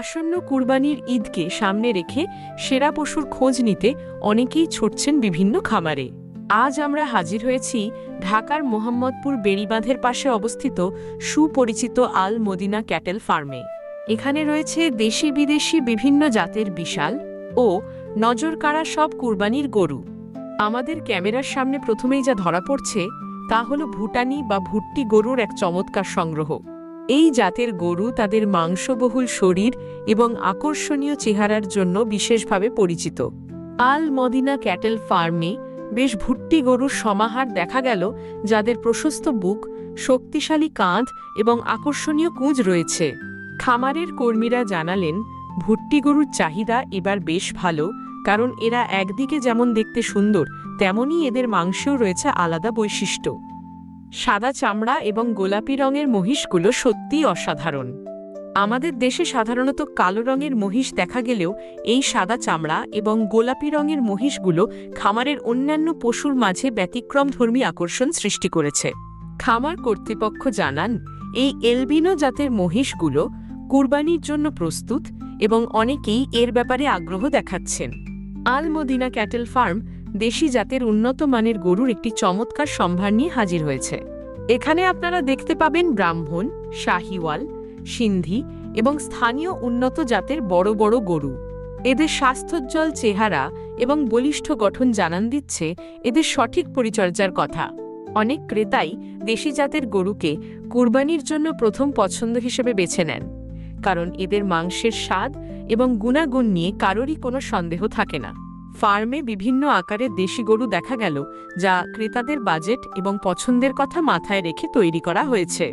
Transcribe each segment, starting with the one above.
আসন্ন কুরবানির ঈদকে সামনে রেখে সেরা পশুর খোঁজ নিতে অনেকেই ছুটছেন বিভিন্ন খামারে। আজ আমরা হাজির হয়েছি ঢাকার মোহাম্মদপুর বেড়িবাঁধের পাশে অবস্থিত সুপরিচিত আল মদিনা ক্যাটেল ফার্মে। এখানে রয়েছে দেশি বিদেশি বিভিন্ন জাতের বিশাল ও নজরকাড়া সব কুরবানির গরু। আমাদের ক্যামেরার সামনে প্রথমেই যা ধরা পড়ছে তা হলো ভুটানি বা ভুট্টি গরুর এক চমৎকার সংগ্রহ। এই জাতের গরু তাদের মাংসবহুল শরীর এবং আকর্ষণীয় চেহারার জন্য বিশেষভাবে পরিচিত। আল মদিনা ক্যাটেল ফার্মে বেশ ভুট্টি গরুর সমাহার দেখা গেল, যাদের প্রশস্ত বুক, শক্তিশালী কাঁধ এবং আকর্ষণীয় কুঁজ রয়েছে। খামারের কর্মীরা জানালেন, ভুট্টি গরুর চাহিদা এবার বেশ ভালো, কারণ এরা একদিকে যেমন দেখতে সুন্দর তেমনই এদের মাংসেও রয়েছে আলাদা বৈশিষ্ট্য। সাদা চামড়া এবং গোলাপি রঙের মহিষগুলো সত্যিই অসাধারণ। আমাদের দেশে সাধারণত কালো রঙের মহিষ দেখা গেলেও এই সাদা চামড়া এবং গোলাপি রঙের মহিষগুলো খামারের অন্যান্য পশুর মাঝে ব্যতিক্রমধর্মী আকর্ষণ সৃষ্টি করেছে। খামার কর্তৃপক্ষ জানান, এই এলবিনো জাতের মহিষগুলো কুরবানির জন্য প্রস্তুত এবং অনেকেই এর ব্যাপারে আগ্রহ দেখাচ্ছেন। আল মদিনা ক্যাটেল ফার্ম দেশি জাতের উন্নত মানের গরুর একটি চমৎকার সম্ভার নিয়ে হাজির হয়েছে। এখানে আপনারা দেখতে পাবেন ব্রাহ্মণ, শাহিওয়াল, সিন্ধি এবং স্থানীয় উন্নত জাতের বড় বড় গরু। এদের স্বাস্থ্যোজ্জ্বল চেহারা এবং বলিষ্ঠ গঠন জানান দিচ্ছে এদের সঠিক পরিচর্যার কথা। অনেক ক্রেতাই দেশি জাতের গরুকে কুরবানির জন্য প্রথম পছন্দ হিসেবে বেছে নেন, কারণ এদের মাংসের স্বাদ এবং গুণাগুণ নিয়ে কারোরই কোনো সন্দেহ থাকে না। ফার্মে বিভিন্ন আকারের দেশি গরু দেখা গেল, যা ক্রেতাদের বাজেট এবং পছন্দের কথা মাথায় রেখে তৈরি করা হয়েছে।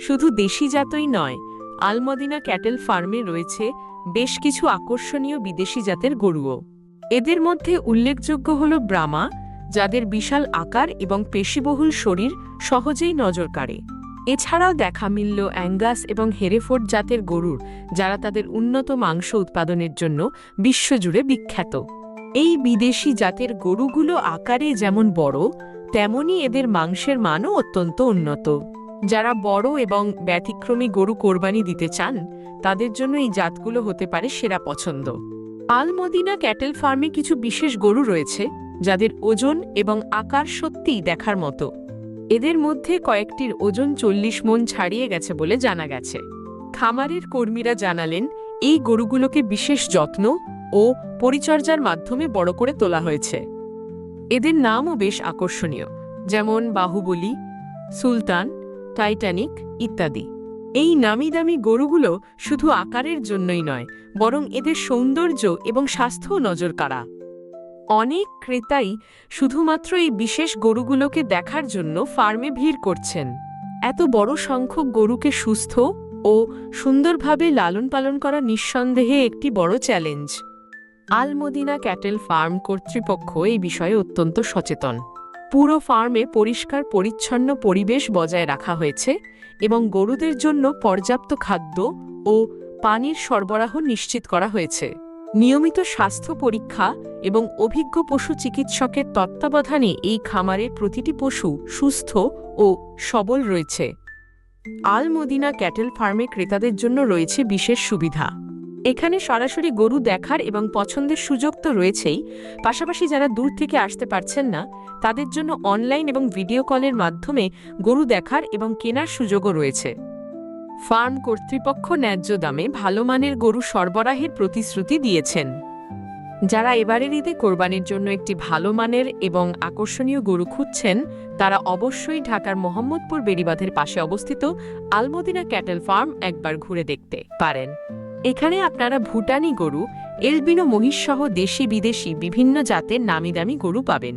শুধু দেশি জাতই নয়, আলমদিনা ক্যাটেল ফার্মে রয়েছে বেশ কিছু আকর্ষণীয় বিদেশি জাতের গরুও। এদের মধ্যে উল্লেখযোগ্য হল ব্রামা যাদের বিশাল আকার এবং পেশিবহুল শরীর সহজেই নজর কাড়ে। এছাড়াও দেখা মিলল অ্যাঙ্গাস এবং হেরেফোর্ড জাতের গরুর, যারা তাদের উন্নত মাংস উৎপাদনের জন্য বিশ্বজুড়ে বিখ্যাত। এই বিদেশি জাতের গরুগুলো আকারে যেমন বড়, তেমনি এদের মাংসের মানও অত্যন্ত উন্নত। যারা বড় এবং ব্যতিক্রমী গরু কোরবানি দিতে চান, তাদের জন্য এই জাতগুলো হতে পারে সেরা পছন্দ। আলমদিনা ক্যাটেল ফার্মে কিছু বিশেষ গরু রয়েছে, যাদের ওজন এবং আকার সত্যিই দেখার মতো। এদের মধ্যে কয়েকটির ওজন চল্লিশ মন ছাড়িয়ে গেছে বলে জানা গেছে। খামারের কর্মীরা জানালেন, এই গরুগুলোকে বিশেষ যত্ন ও পরিচর্যার মাধ্যমে বড় করে তোলা হয়েছে। এদের নামও বেশ আকর্ষণীয়, যেমন বাহুবলী, সুলতান, টাইটানিক ইত্যাদি। এই নামি দামি গরুগুলো শুধু আকারের জন্যই নয়, বরং এদের সৌন্দর্য এবং স্বাস্থ্যও নজর কাড়া। অনেক ক্রেতাই শুধুমাত্র এই বিশেষ গরুগুলোকে দেখার জন্য ফার্মে ভিড় করছেন। এত বড় সংখ্যক গরুকে সুস্থ ও সুন্দরভাবে লালন পালন করা নিঃসন্দেহে একটি বড় চ্যালেঞ্জ। আলমদিনা ক্যাটেল ফার্ম কর্তৃপক্ষ এই বিষয়ে অত্যন্ত সচেতন। পুরো ফার্মে পরিষ্কার, পরিচ্ছন্ন পরিবেশ বজায় রাখা হয়েছে এবং গরুদের জন্য পর্যাপ্ত খাদ্য ও পানির সরবরাহ নিশ্চিত করা হয়েছে। নিয়মিত স্বাস্থ্য পরীক্ষা এবং অভিজ্ঞ পশু চিকিৎসকের তত্ত্বাবধানে এই খামারের প্রতিটি পশু সুস্থ ও সবল রয়েছে। আলমদিনা ক্যাটেল ফার্মে ক্রেতাদের জন্য রয়েছে বিশেষ সুবিধা। এখানে সরাসরি গরু দেখার এবং পছন্দের সুযোগ তো রয়েছেই। পাশাপাশি যারা দূর থেকে আসতে পারছেন না, তাদের জন্য অনলাইন এবং ভিডিও কলের মাধ্যমে গরু দেখার এবং কেনার সুযোগও রয়েছে। ফার্ম কর্তৃপক্ষ ন্যায্য দামে ভালো মানের গরু সরবরাহের প্রতিশ্রুতি দিয়েছেন। যারা এবারের ঈদে কোরবানির জন্য একটি ভালো মানের এবং আকর্ষণীয় গরু খুঁজছেন, তারা অবশ্যই ঢাকার মোহাম্মদপুর বেড়িবাঁধের পাশে অবস্থিত আলমদিনা ক্যাটেল ফার্ম একবার ঘুরে দেখতে পারেন। এখানে আপনারা ভুটানি গরু এলবিনো মহিষসহ দেশি বিদেশি বিভিন্ন জাতের নামি দামি গরু পাবেন।